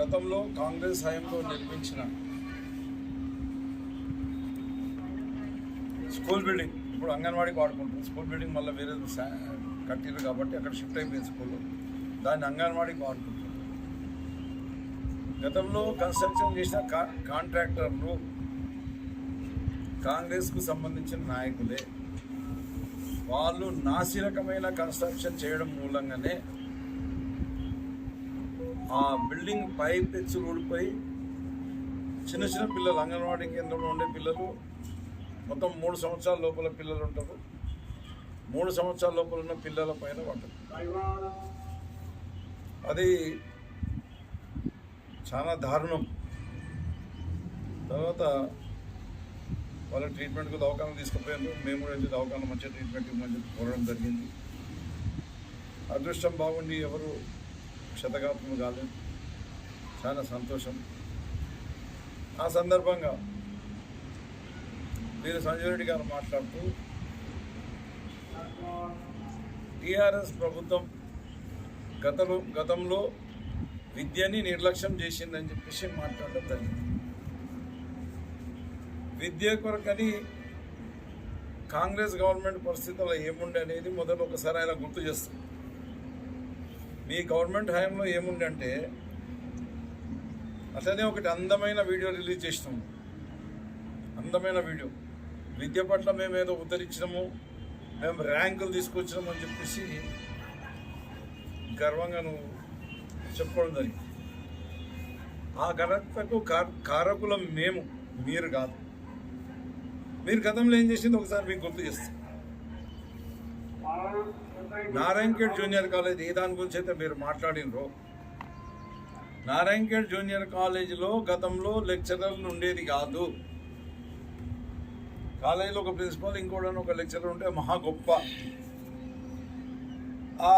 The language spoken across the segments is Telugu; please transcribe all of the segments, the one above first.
గతంలో కాంగ్రెస్ హయాంలో నిర్మించిన స్కూల్ బిల్డింగ్ ఇప్పుడు అంగన్వాడీకి వాడుకుంటుంది స్కూల్ బిల్డింగ్ మళ్ళీ వేరే కట్టిరు కాబట్టి అక్కడ షిఫ్ట్ అయిపోయింది స్కూల్. దాన్ని అంగన్వాడీకి వాడుకుంటుంది గతంలో కన్స్ట్రక్షన్ చేసిన కా కాంట్రాక్టర్లు కాంగ్రెస్కు సంబంధించిన నాయకులే. వాళ్ళు నాసిరకమైన కన్స్ట్రక్షన్ చేయడం మూలంగానే ఆ బిల్డింగ్ పై పెచ్చు ఊడిపోయి చిన్న చిన్న పిల్లలు అంగన్వాడీ కేంద్రంలో ఉండే పిల్లలు మొత్తం మూడు సంవత్సరాల లోపల పిల్లలు ఉంటారు. మూడు సంవత్సరాల లోపల ఉన్న పిల్లల పైన పడ్డది. అది చాలా దారుణం. తర్వాత వాళ్ళ ట్రీట్మెంట్కి దవాఖాన తీసుకుపోయారు. మేము కూడా వెళ్ళి దవాఖాన మంచి ట్రీట్మెంట్ ఇవ్వమని చెప్పి కోరడం జరిగింది. అదృష్టం బాగుండి ఎవరు క్షతగాత్రం కాలేదు. చాలా సంతోషం. ఆ సందర్భంగా వీరు సంజయ్ రెడ్డి గారు మాట్లాడుతూ టీఆర్ఎస్ ప్రభుత్వం గతలో గతంలో విద్యని నిర్లక్ష్యం చేసిందని చెప్పేసి మాట్లాడడం జరిగింది. విద్య కొరకని కాంగ్రెస్ గవర్నమెంట్ పరిస్థితుల్లో ఏముండే అనేది మొదలు ఒకసారి ఆయన గుర్తు చేస్తుంది మీ గవర్నమెంట్ హయాంలో ఏముందంటే అట్లనే ఒకటి అందమైన వీడియో రిలీజ్ చేసినాము అందమైన వీడియో. విద్య పట్ల మేము ఏదో ఉద్ధరించినాము మేము ర్యాంకులు తీసుకొచ్చినాము అని చెప్పేసి గర్వంగా నువ్వు చెప్పుకోవడం జరిగింది. ఆ ఘనతకు కార- కారకులం మేము మీరు కాదు. మీరు గతంలో ఏం చేసింది ఒకసారి మీకు గుర్తు చేస్తాం. నారాయణఖేడ్ జూనియర్ కాలేజ్ ఏ దాని గురించి అయితే మీరు మాట్లాడినరు నారాయణఖేడ్ జూనియర్ కాలేజీలో గతంలో లెక్చరర్లు ఉండేది కాదు. కాలేజీలో ఒక ప్రిన్సిపల్ ఇంకోటి ఒక లెక్చరర్ ఉంటే మహా గొప్ప. ఆ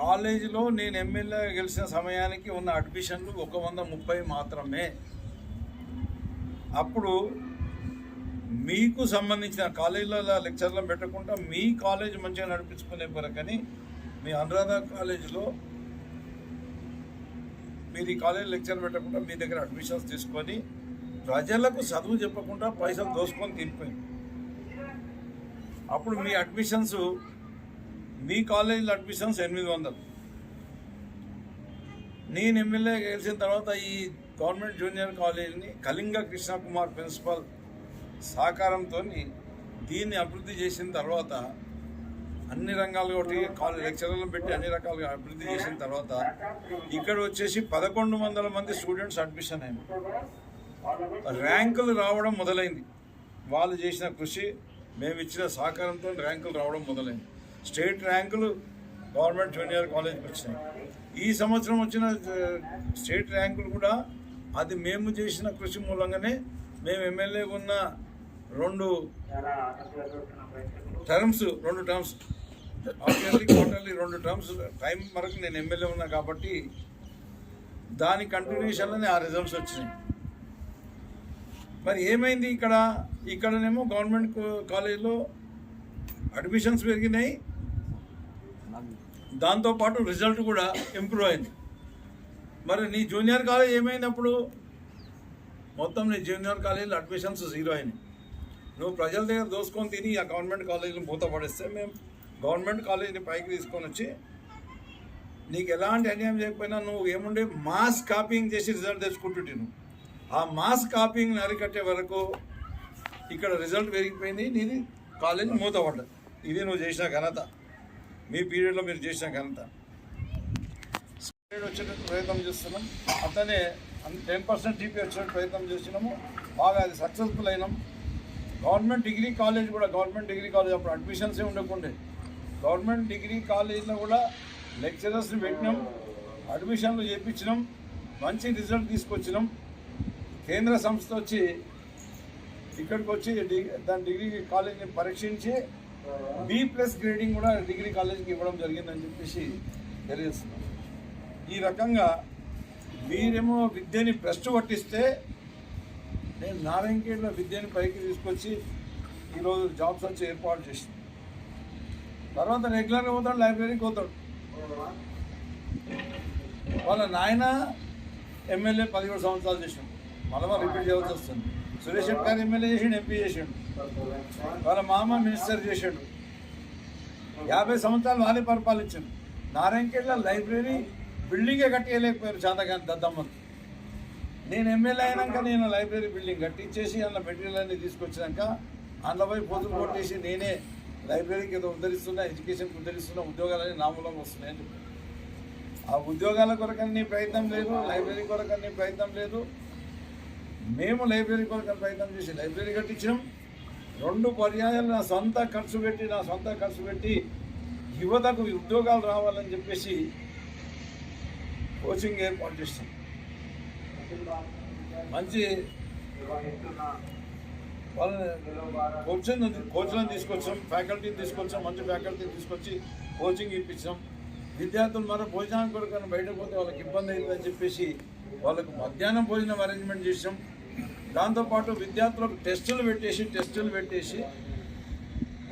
కాలేజీలో నేను ఎమ్మెల్యే గెలిచిన సమయానికి ఉన్న అడ్మిషన్లు ఒక వంద ముప్పై మాత్రమే. అప్పుడు మీకు సంబంధించిన కాలేజీలలో లెక్చర్లను పెట్టకుండా మీ కాలేజ్ మంచిగా నడిపించుకునే పరకని మీ అనురాధ కాలేజీలో మీరు ఈ కాలేజ్ లెక్చర్ పెట్టకుండా మీ దగ్గర అడ్మిషన్స్ తీసుకొని ప్రజలకు చదువు చెప్పకుండా పైసలు దోసుకొని తినిపోయింది. అప్పుడు మీ అడ్మిషన్స్ మీ కాలేజీలో అడ్మిషన్స్ ఎనిమిది వందలు. నేను ఎమ్మెల్యే గెలిచిన తర్వాత ఈ గవర్నమెంట్ జూనియర్ కాలేజీని కళింగ కృష్ణకుమార్ ప్రిన్సిపల్ సహకారంతో దీన్ని అభివృద్ధి చేసిన తర్వాత అన్ని రంగాలు ఒకటి కాలేజ్ లెక్చరర్లను పెట్టి అన్ని రకాలుగా అభివృద్ధి చేసిన తర్వాత ఇక్కడ వచ్చేసి పదకొండు వందల మంది స్టూడెంట్స్ అడ్మిషన్ అయింది ర్యాంకులు రావడం మొదలైంది. వాళ్ళు చేసిన కృషి మేము ఇచ్చిన సహకారంతో ర్యాంకులు రావడం మొదలైంది. స్టేట్ ర్యాంకులు గవర్నమెంట్ జూనియర్ కాలేజ్కి వచ్చినాయి. ఈ సంవత్సరం వచ్చిన స్టేట్ ర్యాంకులు కూడా అది మేము చేసిన కృషి మూలంగానే మేము ఎమ్మెల్యే ఉన్న రెండు టర్మ్స్ రెండు టర్మ్స్. ఆబ్వియస్లీ క్వార్టర్లీ రెండు టర్మ్స్. టైం వరకు నేను ఎమ్మెల్యే ఉన్నా కాబట్టి దాని కంటిన్యూషన్లోనే ఆ రిజల్ట్స్ వచ్చినాయి. మరి ఏమైంది ఇక్కడ? ఇక్కడనేమో గవర్నమెంట్ కాలేజీలో అడ్మిషన్స్ పెరిగినాయి. దాంతోపాటు రిజల్ట్ కూడా ఇంప్రూవ్ అయింది. మరి నీ జూనియర్ కాలేజ్ ఏమైంది అప్పుడు మొత్తం నీ జూనియర్ కాలేజీలో అడ్మిషన్స్ జీరో అయినాయి. నువ్వు ప్రజల దగ్గర దోసుకొని తిని ఆ గవర్నమెంట్ కాలేజీలో మూత పడేస్తే మేము గవర్నమెంట్ కాలేజీని పైకి తీసుకొని వచ్చి నీకు ఎలాంటి అన్యాయం చేయకపోయినా నువ్వు ఏముండే మాస్ కాపీయింగ్ చేసి రిజల్ట్ తెచ్చుకుంటుంటే నువ్వు. ఆ మాస్ కాపీయింగ్ అరికట్టే వరకు ఇక్కడ రిజల్ట్ పెరిగిపోయింది నీది కాలేజ్ మూతపడ్డది ఇది నువ్వు చేసిన ఘనత. మీ పీరియడ్లో మీరు చేసిన ఘనత. వచ్చేటట్టు ప్రయత్నం చేస్తున్నాం. అతనే టెన్ పర్సెంట్ టీపీ వచ్చేటట్టు ప్రయత్నం చేస్తున్నాము. బాగా అది సక్సెస్ఫుల్ అయినాం. గవర్నమెంట్ డిగ్రీ కాలేజ్ కూడా గవర్నమెంట్ డిగ్రీ కాలేజ్ అప్పుడు అడ్మిషన్సే ఉండకుండే. గవర్నమెంట్ డిగ్రీ కాలేజ్లో కూడా లెక్చరర్స్ని పెట్టినాం అడ్మిషన్లు చేయించినాం మంచి రిజల్ట్ తీసుకొచ్చినాం. కేంద్ర సంస్థ వచ్చి ఇక్కడికి వచ్చి డి- దాని డిగ్రీ కాలేజ్ని పరీక్షించి బి ప్లస్ గ్రేడింగ్ కూడా డిగ్రీ కాలేజ్కి ఇవ్వడం జరిగిందని చెప్పేసి తెలియజేస్తున్నాం. ఈ రకంగా మీరేమో విద్యని ప్రశ్న పట్టిస్తే నేను నారాయణఖేడ్లో విద్యను పైకి తీసుకొచ్చి ఈరోజు జాబ్స్ వచ్చి ఏర్పాటు చేసింది తర్వాత రెగ్యులర్గా పోతాడు లైబ్రరీకి పోతాడు. వాళ్ళ నాయన ఎమ్మెల్యే పదిహేడు సంవత్సరాలు చేసిండు మళ్ళీ రిపీట్ చేయవలసి వస్తుంది. సురేష్ రెడ్డి గారు ఎమ్మెల్యే చేసిండు ఎంపీ చేసిండు. వాళ్ళ మామ మినిస్టర్ చేసాడు. యాభై సంవత్సరాలు వాళ్ళే పరిపాలించాడు. నారాయణఖేడ్లో లైబ్రరీ బిల్డింగే కట్టేయలేకపోయారు చాతగాని దద్దమ్మకి నేను ఎమ్మెల్యే అయినాక నేను లైబ్రరీ బిల్డింగ్ కట్టించేసి అందులో మెటీరియల్ అన్ని తీసుకొచ్చినాక అందులో పోయి కొట్టేసి నేనే లైబ్రరీకి ఏదో ఉద్ధరిస్తున్నా ఎడ్యుకేషన్కి ఉద్ధరిస్తున్నా ఉద్యోగాలని నామూలం వస్తున్నాయని ఆ ఉద్యోగాల కొరకని ప్రయత్నం లేదు లైబ్రరీ కొరకని ప్రయత్నం లేదు. మేము లైబ్రరీ కొరకని ప్రయత్నం చేసి లైబ్రరీ కట్టించాం. రెండు పర్యాయాలు నా సొంత ఖర్చు పెట్టి నా సొంత ఖర్చు పెట్టి యువతకు ఉద్యోగాలు రావాలని చెప్పేసి కోచింగ్ ఏర్పాటు చేస్తాం. మంచి వాళ్ళని కోచింగ్ కోచ్లను తీసుకొచ్చాం ఫ్యాకల్టీని తీసుకొచ్చాం మంచి ఫ్యాకల్టీని తీసుకొచ్చి కోచింగ్ ఇప్పించాం. విద్యార్థులు మరో భోజనానికి కొరకు బయటకు పోతే వాళ్ళకి ఇబ్బంది అవుతుందని చెప్పేసి వాళ్ళకు మధ్యాహ్నం భోజనం అరేంజ్మెంట్ చేసాం దాంతోపాటు విద్యార్థులకు టెస్టులు పెట్టేసి టెస్టులు పెట్టేసి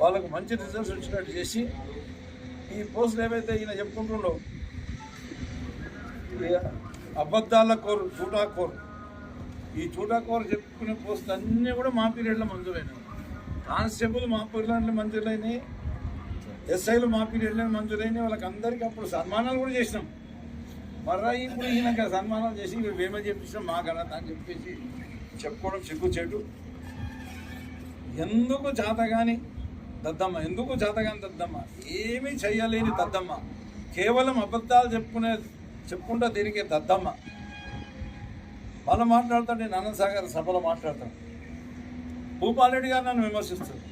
వాళ్ళకు మంచి రిజల్ట్స్ వచ్చినట్టు చేసి ఈ పోస్టులు ఏవైతే ఈయన చెప్పుకుంటుండో అబద్ధాల కోరు చూటాకోరు ఈ చూటాకోరు చెప్పుకునే పోస్టులు అన్నీ కూడా మా పీరియడ్లో మంజూరైనవి. కానిస్టేబుల్ మా పీరియడ్లో మంజూరైనవి ఎస్ఐలు మా పీరియడ్లో మంజూరైనవి వాళ్ళకి అందరికీ అప్పుడు సన్మానాలు కూడా చేసినాం. మర్రా ఇప్పుడు ఈయనక సన్మానాలు చేసి మేమే చెప్పించినాం మా ఘనత అని చెప్పేసి చెప్పుకోవడం చెక్కు చెడు. ఎందుకు చేతగాని దద్దమ్మ ఎందుకు చేతగాని దద్దమ్మ? ఏమీ చేయలేని దద్దమ్మ. కేవలం అబద్ధాలు చెప్పుకునే చెప్పుకుంటా తిరిగే దద్దమ్మ. వాళ్ళు మాట్లాడుతా నేను అనంతసాగర్ సభలో మాట్లాడతాను. భూపాలరెడ్డి గారు నన్ను విమర్శిస్తాను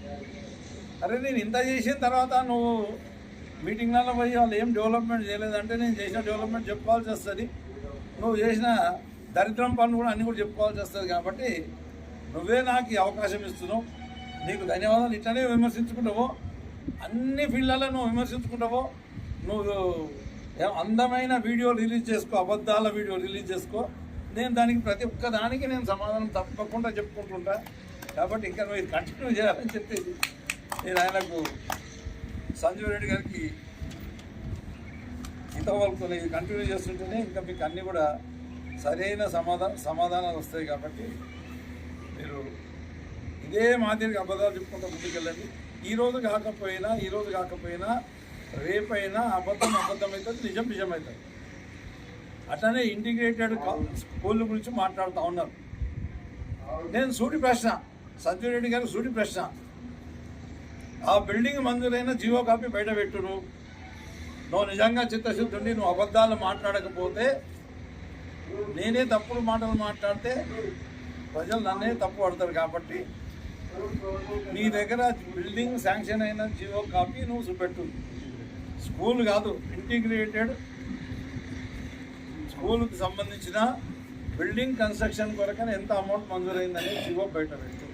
అరే నేను ఇంత చేసిన తర్వాత నువ్వు మీటింగ్లలో పోయి వాళ్ళు ఏం డెవలప్మెంట్ చేయలేదంటే నేను చేసిన డెవలప్మెంట్ చెప్పుకోవాల్సి వస్తుంది. నువ్వు చేసిన దరిద్రం పనులు కూడా అన్నీ కూడా చెప్పుకోవాల్సి వస్తుంది కాబట్టి నువ్వే నాకు ఈ అవకాశం ఇస్తున్నావు. నీకు ధన్యవాదాలు. ఇట్లనే విమర్శించుకుంటావో అన్ని ఫీల్డ్లలో నువ్వు విమర్శించుకుంటావో నువ్వు అందమైన వీడియో రిలీజ్ చేసుకో అబద్ధాల వీడియో రిలీజ్ చేసుకో. నేను దానికి ప్రతి ఒక్క దానికి నేను సమాధానం తప్పకుండా చెప్పుకుంటుంటా. కాబట్టి ఇంకా మీరు కంటిన్యూ చేయాలని చెప్పేసి నేను ఆయనకు సంజీవ్ రెడ్డి గారికి ఇంతవరకు ఇది కంటిన్యూ చేస్తుంటేనే ఇంకా మీకు అన్నీ కూడా సరైన సమాధాన సమాధానాలు వస్తాయి కాబట్టి మీరు ఇదే మాదిరిగా అబద్ధాలు చెప్పుకుంటూ ముందుకెళ్ళండి. ఈరోజు కాకపోయినా ఈరోజు కాకపోయినా రేపైనా అబద్ధం అబద్ధం అవుతుంది నిజం నిజం అవుతుంది అట్లనే ఇంటిగ్రేటెడ్ స్కూల్ గురించి మాట్లాడుతూ ఉన్నారు. నేను సూటి ప్రశ్న సంజయ్ గారు సూటి ప్రశ్న. ఆ బిల్డింగ్ మంజూరైన జీవో కాపీ బయట పెట్టును. నువ్వు నిజంగా చిత్తశుద్ధుండి నువ్వు అబద్ధాలు మాట్లాడకపోతే నేనే తప్పుడు మాటలు మాట్లాడితే ప్రజలు నన్నే తప్పు పడతారు కాబట్టి నీ దగ్గర బిల్డింగ్ శాంక్షన్ అయిన జీవో కాపీ నువ్వు చూపెట్టు. స్కూల్ కాదు ఇంటిగ్రేటెడ్ స్కూల్కి సంబంధించిన బిల్డింగ్ కన్స్ట్రక్షన్ కొరకని ఎంత అమౌంట్ మంజూరైందని జీవో బయట పెట్టు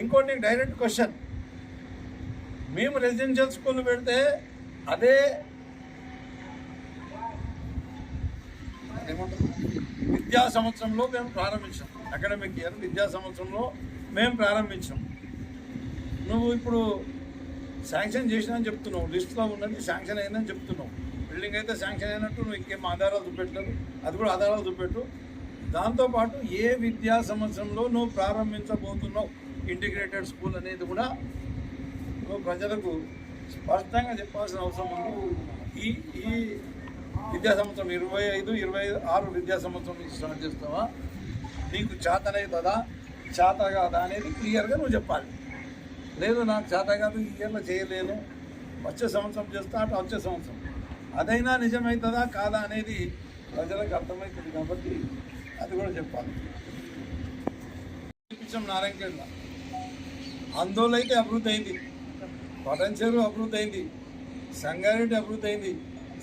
ఇంకోటి డైరెక్ట్ క్వశ్చన్. మేము రెసిడెన్షియల్ స్కూల్ పెడితే అదే విద్యా సంవత్సరంలో మేము ప్రారంభించాం. అకాడమిక్ ఇయర్ విద్యా సంవత్సరంలో మేము ప్రారంభించాం. నువ్వు ఇప్పుడు శాంక్షన్ చేసినా చెప్తున్నావు. లిస్ట్లో ఉన్నది శాంక్షన్ అయిందని చెప్తున్నావు. బిల్డింగ్ అయితే శాంక్షన్ అయినట్టు నువ్వు ఇంకేం ఆధారాలు చూపెట్టలేదు. అది కూడా ఆధారాలు చూపెట్టు. దాంతోపాటు ఏ విద్యా సంవత్సరంలో నువ్వు ప్రారంభించబోతున్నావు? ఇంటిగ్రేటెడ్ స్కూల్ అనేది కూడా నువ్వు ప్రజలకు స్పష్టంగా చెప్పాల్సిన అవసరం ఉంది. ఈ ఈ విద్యా సంవత్సరం ఇరవై ఐదు ఇరవై ఆరు విద్యా సంవత్సరం నుంచి స్టార్ట్ చేస్తావా? నీకు చేతనవుతుందా చేత కాదా అనేది క్లియర్గా నువ్వు చెప్పాలి. లేదు నాకు చేత కాదు ఈ ఇయర్లో చేయలేను. వచ్చే సంవత్సరం చేస్తా అటు వచ్చే సంవత్సరం. అదైనా నిజమవుతుందా కాదా అనేది ప్రజలకు అర్థమవుతుంది కాబట్టి అది కూడా చెప్పాలి. చూపించాం నారాయణఖేడ్లో ఆందోళన అయితే అభివృద్ధి అయింది. పటంచెరు అభివృద్ధి అయింది. సంగారెడ్డి అభివృద్ధి అయింది.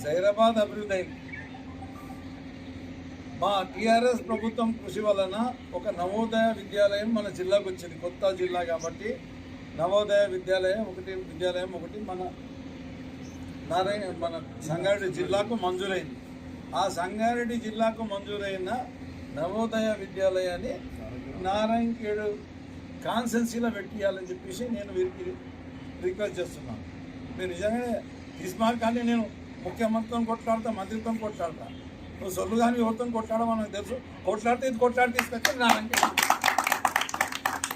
సైరాబాద్ అభివృద్ధి అయింది. మా టీఆర్ఎస్ ప్రభుత్వం కృషి వలన ఒక నవోదయ విద్యాలయం మన జిల్లాకు వచ్చింది. కొత్త జిల్లా కాబట్టి నవోదయ విద్యాలయం ఒకటి విద్యాలయం ఒకటి మన నారాయణ మన సంగారెడ్డి జిల్లాకు మంజూరైంది. ఆ సంగారెడ్డి జిల్లాకు మంజూరైన నవోదయ విద్యాలయాన్ని నారాయణఖేడు కాన్సెన్సీలో పెట్టియాలని చెప్పేసి నేను వీరికి రిక్వెస్ట్ చేస్తున్నాను మీరు నిజంగానే తీసుమార్ కానీ నేను ముఖ్యమంత్రితో కొట్లాడతా మంత్రితో కొట్లాడతా. నువ్వు సొల్లు కానీ ఎవరితో కొట్లాడమని నాకు తెలుసు. కొట్లాడితే ఇది కొట్లాడి తీసుకొచ్చి నారాయణ